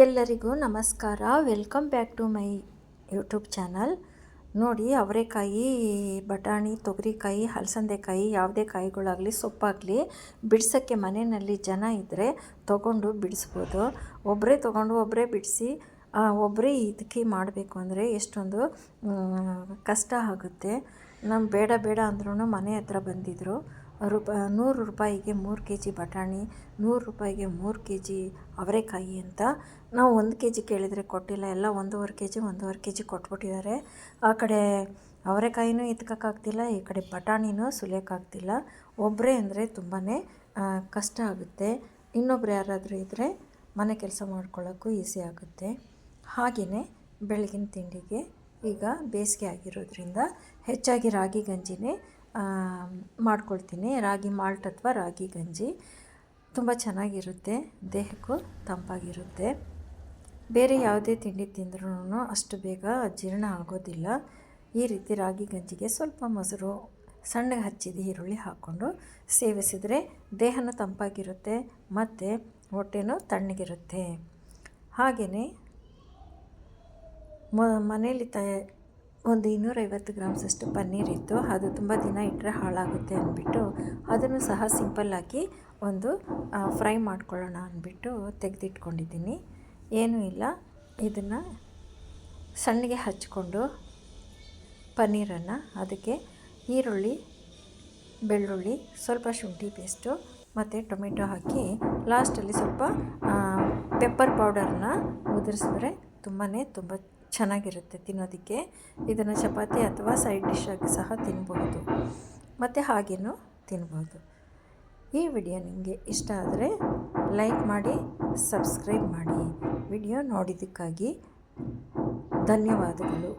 ಎಲ್ಲರಿಗೂ ನಮಸ್ಕಾರ. Welcome back to my YouTube channel ನೋಡಿ, ಅವರೆಕಾಯಿ, ಬಟಾಣಿ, ತೊಗರಿಕಾಯಿ, ಹಲಸಂದೆಕಾಯಿ, ಯಾವುದೇ ಕಾಯಿಗಳಾಗಲಿ, ಸೊಪ್ಪಾಗಲಿ, ಬಿಡ್ಸೋಕ್ಕೆ ಮನೆಯಲ್ಲಿ ಜನ ಇದ್ದರೆ ತೊಗೊಂಡು ಬಿಡಿಸ್ಬೋದು. ಒಬ್ಬರೇ ತೊಗೊಂಡು ಒಬ್ಬರೇ ಬಿಡಿಸಿ ಒಬ್ಬರೇ ಇದಕ್ಕೆ ಮಾಡಬೇಕು ಅಂದರೆ ಎಷ್ಟೊಂದು ಕಷ್ಟ ಆಗುತ್ತೆ. ನಮ್ಮ ಬೇಡ ಬೇಡ ಅಂದ್ರೂ ಮನೆ ಹತ್ರ ಬಂದಿದ್ದರು ರೂಪ, ನೂರು ರೂಪಾಯಿಗೆ ಮೂರು ಕೆ ಜಿ ಬಟಾಣಿ, ನೂರು ರೂಪಾಯಿಗೆ ಮೂರು ಕೆ ಜಿ ಅವರೆಕಾಯಿ ಅಂತ ನಾವು ಒಂದು ಕೆ ಜಿ ಕೇಳಿದರೆ ಕೊಟ್ಟಿಲ್ಲ. ಎಲ್ಲ ಒಂದೂವರೆ ಕೆ ಜಿ ಒಂದೂವರೆ ಕೆ ಜಿ ಕೊಟ್ಬಿಟ್ಟಿದ್ದಾರೆ. ಆ ಕಡೆ ಅವರೆಕಾಯಿನೂ ಎತ್ಕೋಕ್ಕಾಗ್ತಿಲ್ಲ ಈ ಕಡೆ ಬಟಾಣಿನೂ ಸುಲಿಯೋಕ್ಕಾಗ್ತಿಲ್ಲ. ಒಬ್ಬರೇ ಅಂದರೆ ತುಂಬಾ ಕಷ್ಟ ಆಗುತ್ತೆ. ಇನ್ನೊಬ್ರು ಯಾರಾದರೂ ಇದ್ದರೆ ಮನೆ ಕೆಲಸ ಮಾಡ್ಕೊಳ್ಳೋಕ್ಕೂ ಈಸಿ ಆಗುತ್ತೆ. ಹಾಗೆಯೇ ಬೆಳಗಿನ ತಿಂಡಿಗೆ ಈಗ ಬೇಸಿಗೆ ಆಗಿರೋದ್ರಿಂದ ಹೆಚ್ಚಾಗಿ ರಾಗಿ ಗಂಜಿನೇ ಮಾಡ್ಕೊಳ್ತೀನಿ. ರಾಗಿ ಮಾಲ್ಟ್ ಅಥವಾ ರಾಗಿ ಗಂಜಿ. ತುಂಬ ಚೆನ್ನಾಗಿರುತ್ತೆ. ದೇಹಕ್ಕೂ ತಂಪಾಗಿರುತ್ತೆ. ಬೇರೆ ಯಾವುದೇ ತಿಂಡಿ ತಿಂದ್ರೂ ಅಷ್ಟು ಬೇಗ ಜೀರ್ಣ ಆಗೋದಿಲ್ಲ. ಈ ರೀತಿ ರಾಗಿ ಗಂಜಿಗೆ ಸ್ವಲ್ಪ ಮೊಸರು, ಸಣ್ಣಗೆ ಹಚ್ಚಿದ ಈರುಳ್ಳಿ ಹಾಕ್ಕೊಂಡು ಸೇವಿಸಿದರೆ ದೇಹನೂ ತಂಪಾಗಿರುತ್ತೆ, ಮತ್ತು ಹೊಟ್ಟೆನೂ ತಣ್ಣಗಿರುತ್ತೆ. ಹಾಗೆಯೇ ಮ ಮನೇಲಿ ತ, ಒಂದು ಇನ್ನೂರೈವತ್ತು ಗ್ರಾಮ್ಸಷ್ಟು ಪನ್ನೀರ್ ಇತ್ತು. ಅದು ತುಂಬ ದಿನ ಇಟ್ಟರೆ ಹಾಳಾಗುತ್ತೆ ಅಂದ್ಬಿಟ್ಟು ಅದನ್ನು ಸಹ ಸಿಂಪಲ್ಲಾಗಿ ಒಂದು ಫ್ರೈ ಮಾಡ್ಕೊಳ್ಳೋಣ ಅಂದ್ಬಿಟ್ಟು ತೆಗೆದಿಟ್ಕೊಂಡಿದ್ದೀನಿ. ಏನೂ ಇಲ್ಲ. ಇದನ್ನು ಸಣ್ಣಗೆ ಹಚ್ಕೊಂಡು ಪನ್ನೀರನ್ನು ಅದಕ್ಕೆ ಈರುಳ್ಳಿ, ಬೆಳ್ಳುಳ್ಳಿ, ಸ್ವಲ್ಪ ಶುಂಠಿ ಪೇಸ್ಟು ಮತ್ತು ಟೊಮೆಟೊ ಹಾಕಿ ಲಾಸ್ಟಲ್ಲಿ ಸ್ವಲ್ಪ ಪೆಪ್ಪರ್ ಪೌಡರನ್ನ ಉದುರಿಸಿದ್ರೆ ತುಂಬಾ ತುಂಬ ಚೆನ್ನಾಗಿರುತ್ತೆ ತಿನ್ನೋದಕ್ಕೆ. ಇದನ್ನು ಚಪಾತಿ ಅಥವಾ ಸೈಡ್ ಡಿಶ್ಶಾಗಿ ಸಹ ತಿನ್ಬೋದು ಮತ್ತು ಹಾಗೇನೂ ತಿನ್ಬೋದು ಈ ವಿಡಿಯೋ ನಿಮಗೆ ಇಷ್ಟ ಆದರೆ ಲೈಕ್ ಮಾಡಿ ಸಬ್ಸ್ಕ್ರೈಬ್ ಮಾಡಿ. ವಿಡಿಯೋ ನೋಡಿದ್ದಕ್ಕಾಗಿ ಧನ್ಯವಾದಗಳು.